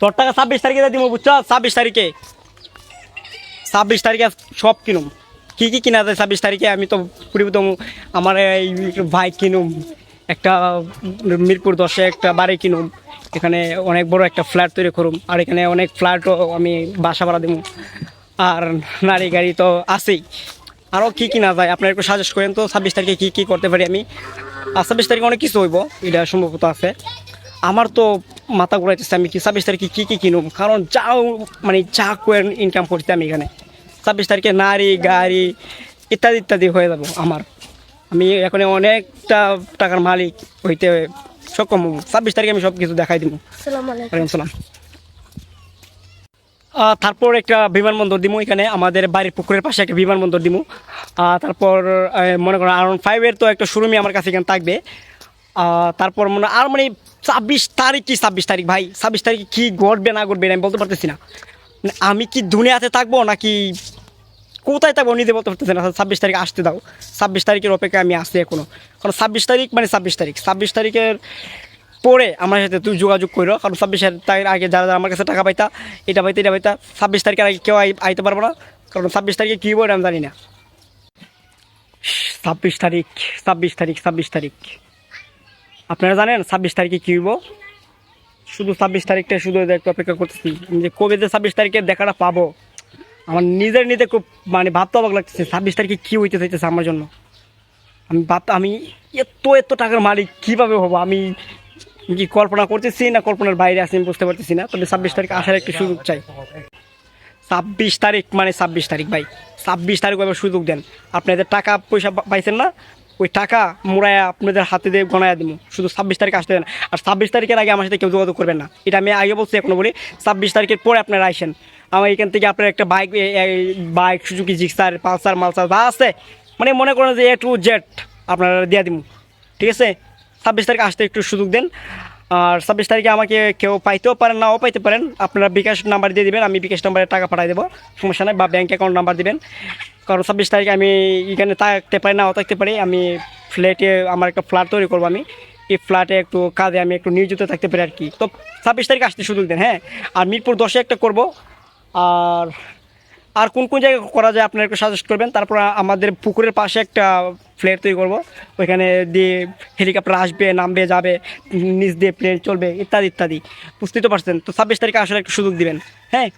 তোর টাকা ছাব্বিশ তারিখে দিয়ে দিব বুঝছ? ছাব্বিশ তারিখে। ছাব্বিশ তারিখে সব কিনুম। কী কী কিনা যায় ছাব্বিশ তারিখে? আমি তো পরিবর্তন আমার এই বাইক কিনুম, একটা মিরপুর দশে একটা বাড়ি কিনুম, এখানে অনেক বড় একটা ফ্ল্যাট তৈরি করুম, আর এখানে অনেক ফ্ল্যাটও আমি বাসা ভাড়া দেবো আর নারী গাড়ি তো আছেই। আরও কী কিনা যায়? আপনারা একটু সাজেস্ট করেন তো, ছাব্বিশ তারিখে কী কী করতে পারি আমি? আর ছাব্বিশ তারিখে অনেক কিছু হইব, এটা সম্ভবত আছে। আমার তো মাথা ঘুরাইতেছে আমি কি ছাব্বিশ তারিখে কী কী কিনুম? কারণ যাও মানে যা করে ইনকাম করছি আমি এখানে। ছাব্বিশ তারিখে নারী গাড়ি ইত্যাদি ইত্যাদি হয়ে যাব আমার। আমি এখন অনেকটা টাকার মালিক হইতে সক্ষম হব। ছাব্বিশ তারিখে আমি সব কিছু দেখাই দিব। সালাম। তারপর একটা বিমানবন্দর দিমু এখানে আমাদের বাড়ির পুকুরের পাশে একটা বিমানবন্দর দিমু। তারপর মনে করেন আর ফাইভের তো একটা শোরুমই আমার কাছে এখানে থাকবে। তারপর মনে আর মানে ছাব্বিশ তারিখ কি ছাব্বিশ তারিখ ভাই? ছাব্বিশ তারিখে কী ঘটবে না ঘটবে আমি বলতে পারতেছি না। মানে আমি কি দুনিয়াতে থাকব নাকি কোথায় থাকব নিজে বলতে পারতেছি না। ছাব্বিশ তারিখ আসতে দাও। ছাব্বিশ তারিখের অপেক্ষায় আমি আসছি এখনও। কারণ ছাব্বিশ তারিখ মানে ছাব্বিশ তারিখ। ছাব্বিশ তারিখের পরে আমার সাথে তুই যোগাযোগ করো কারণ ছাব্বিশ তারিখ আগে যারা যারা আমার কাছে টাকা পাইতা, এটা পাইতা এটা পাইতা, ছাব্বিশ তারিখের আগে কেউ আই- আইতে পারব না। কারণ ছাব্বিশ তারিখে কী বলে আমি জানি না। ছাব্বিশ তারিখ ছাব্বিশ তারিখ ছাব্বিশ তারিখ। আপনারা জানেন ছাব্বিশ তারিখে কী হইব? শুধু ছাব্বিশ তারিখটা শুধু একটু অপেক্ষা করতেছি। যে কবে যে ছাব্বিশ তারিখে দেখাটা পাবো, আমার নিজের নিজে খুব মানে ভাবতে অবাক লাগতেছে, ছাব্বিশ তারিখে কী হইতে চাইতেছে আমার জন্য? আমি ভাব আমি এত এত টাকার মালিক কীভাবে হব? আমি কি কল্পনা করতেছি না কল্পনার বাইরে আছি আমি বুঝতে পারতেছি না, তবে ছাব্বিশ তারিখ আসার একটু সুযোগ চাই। ছাব্বিশ তারিখ মানে ছাব্বিশ তারিখ, ভাই। ছাব্বিশ তারিখ এবার সুযোগ দেন। আপনাদের টাকা পয়সা পাইছেন না ওই টাকা মোড়ায় আপনাদের হাতে দিয়ে গণায় দিব শুধু ছাব্বিশ তারিখ আসতে দেন। আর ছাব্বিশ তারিখের আগে আমার সাথে কেউ যোগাযোগ করবেন না। এটা আমি আগে বলছি, এখনও বলি। ছাব্বিশ তারিখের পরে আপনারা আসেন। আমার এখান থেকে আপনার একটা bike bike Suzuki Gixxer Pulsar মালসার যা আছে মানে মনে করেন যে এ টু জেড আপনারা দিয়ে দিব ঠিক আছে? ছাব্বিশ তারিখ আসতে একটু সুযোগ দেন। আর ছাব্বিশ তারিখে আমাকে কেউ পাইতেও পারেন, নাও পাইতে পারেন। আপনারা বিকাশ নাম্বার দিয়ে দিবেন, আমি বিকাশ নাম্বারে টাকা পাঠিয়ে দেবো। সমস্যা নেই, বা ব্যাঙ্ক অ্যাকাউন্ট নাম্বার দিবেন। কারণ ছাব্বিশ তারিখে আমি এখানে থাকতে পারি নাও থাকতে পারি। আমি ফ্ল্যাটে আমার একটা ফ্ল্যাট তৈরি করব আমি। এই ফ্ল্যাটে একটু কাজে আমি একটু নিয়োজিত থাকতে পারি আর কি। তো ছাব্বিশ তারিখ আসতে সুযোগ দেন হ্যাঁ? আর মিরপুর দশে একটা করব। আর আর কোন কোন জায়গায় করা যায় আপনারা একটু সাজেস্ট করবেন। তারপর আমাদের পুকুরের পাশে একটা ফ্ল্যাট তৈরি করব। ওইখানে দিয়ে হেলিকপ্টার আসবে, নামবে, যাবে, নিচ দিয়ে প্লেন চলবে, ইত্যাদি ইত্যাদি। বুঝতেই তো পারছেন? তো ছাব্বিশ তারিখে আসলে একটু সুযোগ দিবেন হ্যাঁ?